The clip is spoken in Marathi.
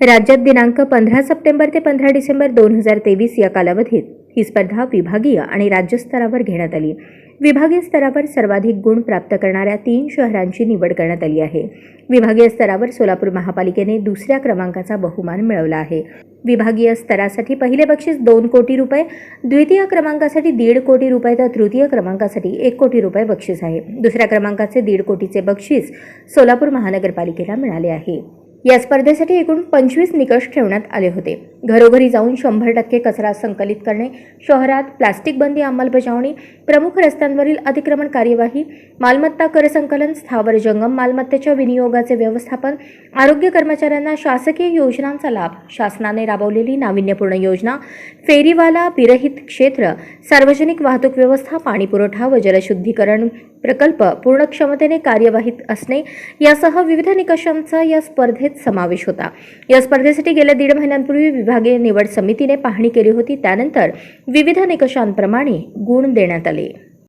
राज्यात दिनांक पंधरा सप्टेंबर ते पंधरा डिसेंबर दोन हजार तेवीस या कालावधीत ही स्पर्धा विभागीय आणि राज्यस्तरावर घेण्यात आली. विभागीय स्तरावर सर्वाधिक गुण प्राप्त करणाऱ्या तीन शहरांची निवड करण्यात आली आहे. विभागीय स्तरावर सोलापूर महापालिकेने दुसऱ्या क्रमांकाचा बहुमान मिळवला आहे. विभागीय स्तरासाठी पहिले बक्षीस दोन कोटी रुपये द्वितीय क्रमांकासाठी दीड कोटी रुपये तर तृतीय क्रमांकासाठी एक कोटी रुपये बक्षीस आहे. दुसऱ्या क्रमांकाचे दीड कोटीचे बक्षीस सोलापूर महानगरपालिकेला मिळाले आहे. या स्पर्धेसाठी एकूण पंचवीस निकष ठेवण्यात आले होते. घरोघरी जाऊन शंभर टक्के कचरा संकलित करणे शहरात प्लास्टिक बंदी अंमलबजावणी प्रमुख रस्त्यांवरील अतिक्रमण कार्यवाही मालमत्ता कर संकलन स्थावर जंगम मालमत्तेच्या विनियोगाचे व्यवस्थापन आरोग्य कर्मचाऱ्यांना शासकीय योजनांचा लाभ शासनाने राबवलेली नाविन्यपूर्ण योजना फेरीवाला विरहित क्षेत्र सार्वजनिक वाहतूक व्यवस्था पाणीपुरवठा व जलशुद्धीकरण प्रकल्प पूर्ण क्षमतेने कार्यवाहीत असणे यासह विविध निकषांचा या स्पर्धेत समावेश होता. या स्पर्धेसाठी गेल्या दीड महिन्यांपूर्वी विभागीय निवड समितीने पाहणी केली होती. त्यानंतर विविध निकषांप्रमाणे गुण देण्यात आले.